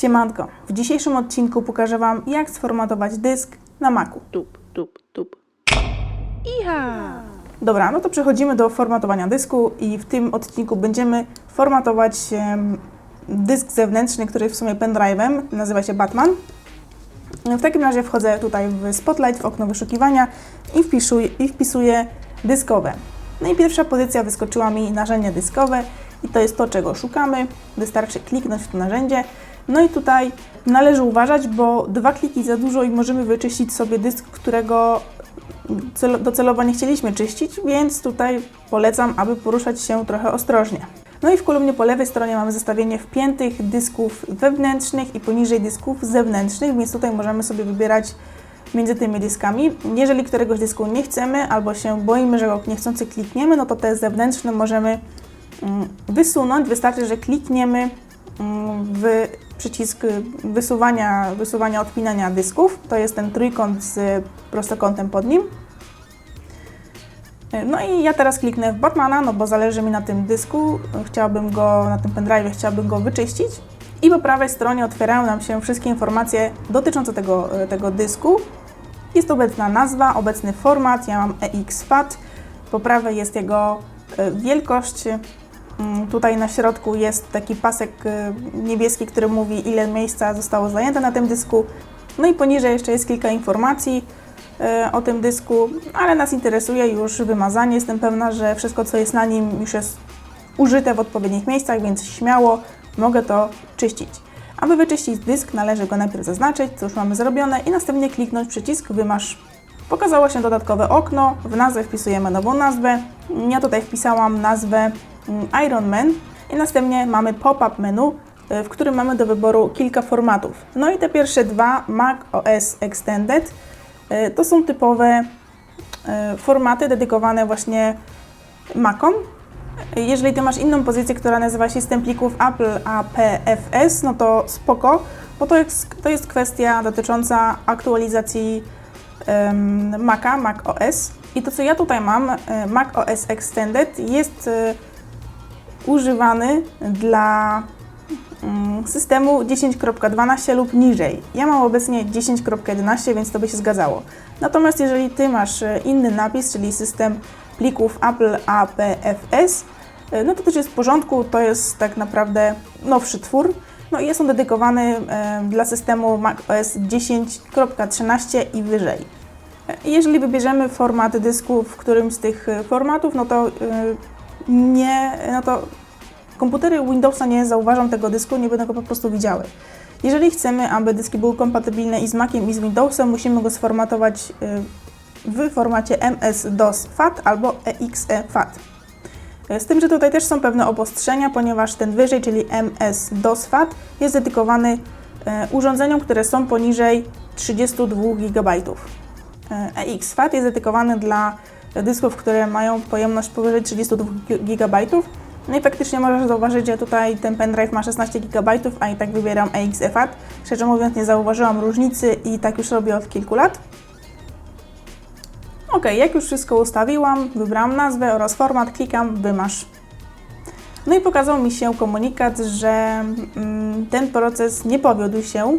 Siemanko, w dzisiejszym odcinku pokażę Wam jak sformatować dysk na Macu. tup, tup, tup. Iha! Dobra, no to przechodzimy do formatowania dysku i w tym odcinku będziemy formatować dysk zewnętrzny, który jest w sumie pendrive'em, nazywa się Batman. W takim razie wchodzę tutaj w Spotlight, w okno wyszukiwania i wpisuję, i wpisuję dyskowe. No i pierwsza pozycja wyskoczyła mi narzędzie dyskowe i to jest to, czego szukamy. Wystarczy kliknąć w to narzędzie. No i tutaj należy uważać, bo dwa kliki za dużo i możemy wyczyścić sobie dysk, którego cel- docelowo nie chcieliśmy czyścić, więc tutaj polecam, aby poruszać się trochę ostrożnie. No i w kolumnie po lewej stronie mamy zestawienie wpiętych dysków wewnętrznych i poniżej dysków zewnętrznych, więc tutaj możemy sobie wybierać między tymi dyskami. Jeżeli któregoś dysku nie chcemy albo się boimy, że go niechcący klikniemy, no to te zewnętrzne możemy mm, wysunąć. Wystarczy, że klikniemy mm, w przycisk wysuwania, wysuwania, odpinania dysków. To jest ten trójkąt z prostokątem pod nim. No i ja teraz kliknę w Batmana, no bo zależy mi na tym dysku, chciałabym go, na tym pendrive chciałabym go wyczyścić. I po prawej stronie otwierają nam się wszystkie informacje dotyczące tego, tego dysku. Jest obecna nazwa, obecny format, ja mam EXFAT. Po prawej jest jego wielkość. Mm, Tutaj na środku jest taki pasek e, niebieski, który mówi ile miejsca zostało zajęte na tym dysku. No i poniżej jeszcze jest kilka informacji e, o tym dysku, ale nas interesuje już wymazanie. Jestem pewna, że wszystko co jest na nim już jest użyte w odpowiednich miejscach, więc śmiało mogę to czyścić. Aby wyczyścić dysk, należy go najpierw zaznaczyć, co już mamy zrobione, i następnie kliknąć przycisk Wymasz. Pokazało się dodatkowe okno, w nazwę wpisujemy nową nazwę. Ja tutaj wpisałam nazwę Iron Man i następnie mamy pop-up menu, y, w którym mamy do wyboru kilka formatów. No i te pierwsze dwa, Mac OS Extended, y, to są typowe y, formaty dedykowane właśnie Macom. Jeżeli Ty masz inną pozycję, która nazywa się system plików Apple APFS, no to spoko, bo to jest, to jest kwestia dotycząca aktualizacji em, Maca, Mac OS. I to, co ja tutaj mam, Mac OS Extended, jest używany dla mm, systemu 10.12 lub niżej. Ja mam obecnie 10.11, więc to by się zgadzało. Natomiast jeżeli Ty masz e, inny napis, czyli system plików Apple APFS, e, no to też jest w porządku, to jest tak naprawdę nowszy twór. No i jest on dedykowany e, dla systemu macOS 10.13 i wyżej. Jeżeli wybierzemy format dysku w którymś z tych formatów, no to nie, no to komputery Windowsa nie zauważą tego dysku, nie będą go po prostu widziały. Jeżeli chcemy, aby dyski były kompatybilne i z Maciem i z Windowsem, musimy go sformatować e, w formacie MS-DOS FAT albo EXE FAT. Z tym, że tutaj też są pewne obostrzenia, ponieważ ten wyżej, czyli MS-DOS FAT, jest dedykowany e, urządzeniom, które są poniżej 32 GB. EX FAT jest dedykowany dla dysków, które mają pojemność powyżej 32 GB. No i faktycznie możesz zauważyć, że tutaj ten pendrive ma 16 GB, a i tak wybieram EXE FAT. Szczerze mówiąc, nie zauważyłam różnicy i tak już robię od kilku lat. Ok, jak już wszystko ustawiłam, wybrałam nazwę oraz format, klikam wymasz. No i pokazał mi się komunikat, że mm, ten proces nie powiódł się.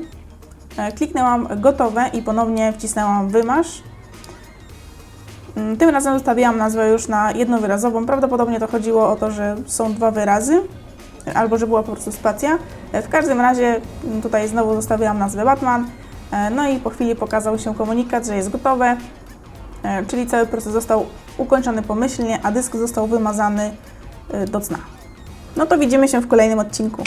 E, Kliknęłam gotowe i ponownie wcisnęłam wymasz. Mm, Tym razem zostawiłam nazwę już na jednowyrazową. Prawdopodobnie to chodziło o to, że są dwa wyrazy, albo że była po prostu spacja. E, W każdym razie mm, tutaj znowu zostawiłam nazwę Batman. E, No i po chwili pokazał się komunikat, że jest gotowe. E, czyli cały proces został ukończony pomyślnie, a dysk został wymazany do cna. No to widzimy się w kolejnym odcinku.